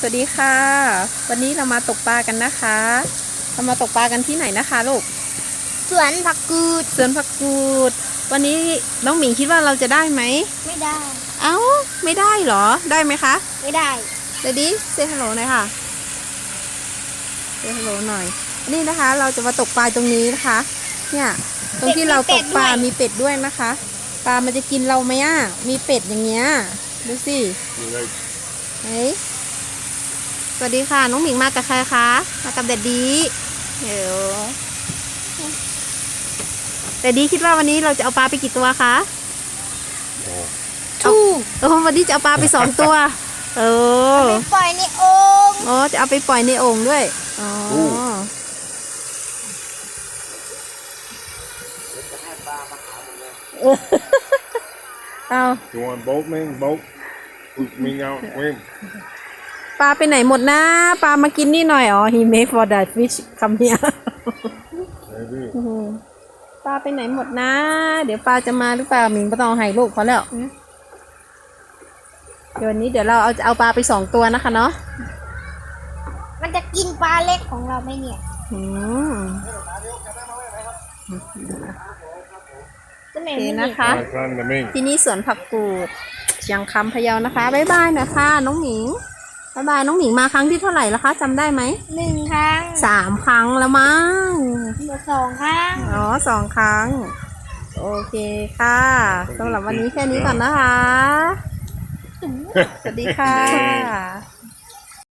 สวัสดีค่ะ วันนี้เรามาตกปลากันนะคะ เรามาตกปลากันที่ไหนนะคะลูกสวนผักกูดสวนผักกูด วันนี้น้องหมิงคิดว่าเราจะได้ไหมไม่ได้ เอ้าไม่ได้เหรอได้ไหมคะไม่ได้เดยวดี้เซฮัลโหลหน่อยค่ะเซฮัลโหลหน่อย นี่นะคะ เราจะมาตกปลาตรงนี้นะคะ เนี่ยตรงที่เราตกปลามีเป็ดด้วยนะคะ ปลามันจะกินเราไหมอะมีเป็ดอย่างเงี้ยดูสิเฮ้ย สวัสดีค่ะ น้องหมิงมากับใครคะ มากับเดดดี้เดี๋ยวเดดดี้คิดว่าวันนี้เราจะเอาปลาไปกี่ตัวคะทูกเออวันนี้จะเอาปลาไปสองตัว เออไปปล่อยในโอ่งอ๋อจะเอาไปปล่อยในโอ่งด้วย อ๋ออมเอา You want both men? Both? Put me out. Win. ปลาไปไหนหมดนะ ปลามากินนี่หน่อย อ๋อ he made for that fish come here Maybe. ปลาไปไหนหมดนะ เดี๋ยวปลาจะมาหรือเปล่าหมิงก็ต้องให้ลูกเขาแล้วเดี๋ยววันนี้เดี๋ยวเราเอาจะเอาปลาไปสองตัวนะคะเนาะ มันจะกินปลาเล็กของเราไหมเนี่ยอืมจะโอไม่เคมีนะคะ My son, the Ming. ที่นี่สวนผักกูดเชียงคำพะเยานะคะ บ๊ายบายนะคะ น้องหมิง บ๊ายบายน้องหมิงมาครั้งที่เท่าไหร่แล้วคะจำได้ไหมหนึ่งครั้งสามครั้งแล้วมั้งเหลือสองครั้งอ๋อสองครั้ง โอเคค่ะสำหรับวันนี้แค่นี้ก่อนนะคะ สวัสดีค่ะ